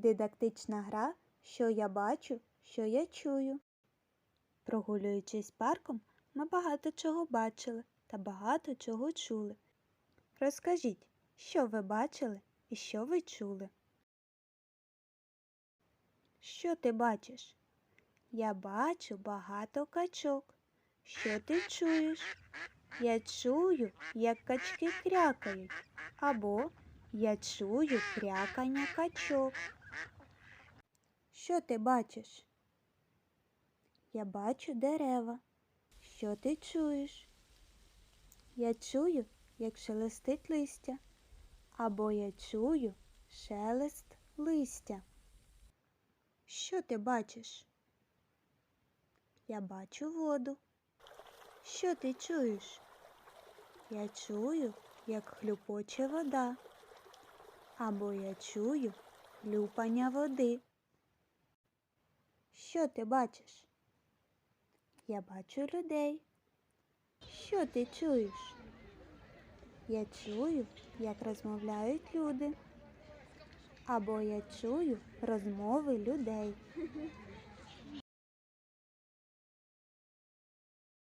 Дидактична гра, що я бачу, що я чую. Прогулюючись парком, ми багато чого бачили та багато чого чули. Розкажіть, що ви бачили і що ви чули? Що ти бачиш? Я бачу багато качок. Що ти чуєш? Я чую, як качки крякають, або я чую крякання качок. Що ти бачиш? Я бачу дерева. Що ти чуєш? Я чую, як шелестить листя, або я чую шелест листя. Що ти бачиш? Я бачу воду. Що ти чуєш? Я чую, як хлюпоче вода, або я чую хлюпання води. Що ти бачиш? Я бачу людей. Що ти чуєш? Я чую, як розмовляють люди. Або я чую розмови людей.